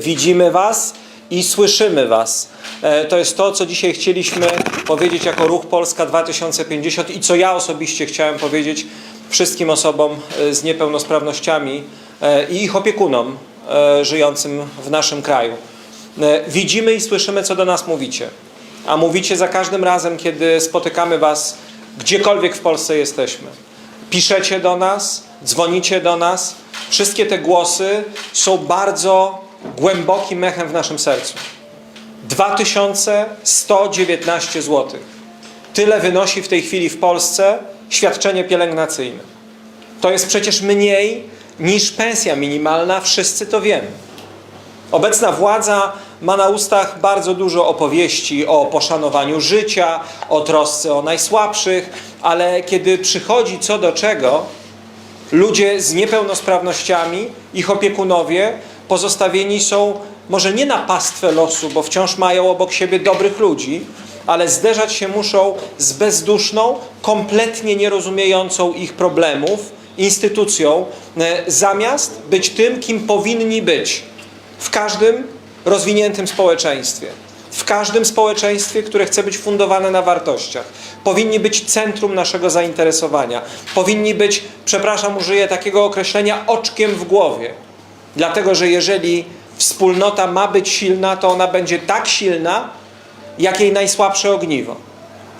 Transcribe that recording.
Widzimy Was i słyszymy Was. E, To jest to, co dzisiaj chcieliśmy powiedzieć jako Ruch Polska 2050 i co ja osobiście chciałem powiedzieć wszystkim osobom e, z niepełnosprawnościami e, i ich opiekunom żyjącym w naszym kraju. Widzimy i słyszymy, co do nas mówicie. A mówicie za każdym razem, kiedy spotykamy Was gdziekolwiek w Polsce jesteśmy. Piszecie do nas, dzwonicie do nas. Wszystkie te głosy są bardzo głębokim echem w naszym sercu. 2119 zł. Tyle wynosi w tej chwili w Polsce świadczenie pielęgnacyjne. To jest przecież mniej niż pensja minimalna, wszyscy to wiemy. Obecna władza ma na ustach bardzo dużo opowieści o poszanowaniu życia, o trosce o najsłabszych, ale kiedy przychodzi co do czego, ludzie z niepełnosprawnościami, ich opiekunowie pozostawieni są może nie na pastwę losu, bo wciąż mają obok siebie dobrych ludzi, ale zderzać się muszą z bezduszną, kompletnie nierozumiejącą ich problemów instytucją, e, zamiast być tym, kim powinni być w każdym rozwiniętym społeczeństwie. W każdym społeczeństwie, które chce być fundowane na wartościach. Powinni być centrum naszego zainteresowania. Powinni być, przepraszam, użyję takiego określenia, oczkiem w głowie. Dlatego, że jeżeli wspólnota ma być silna, to ona będzie tak silna, jak jej najsłabsze ogniwo.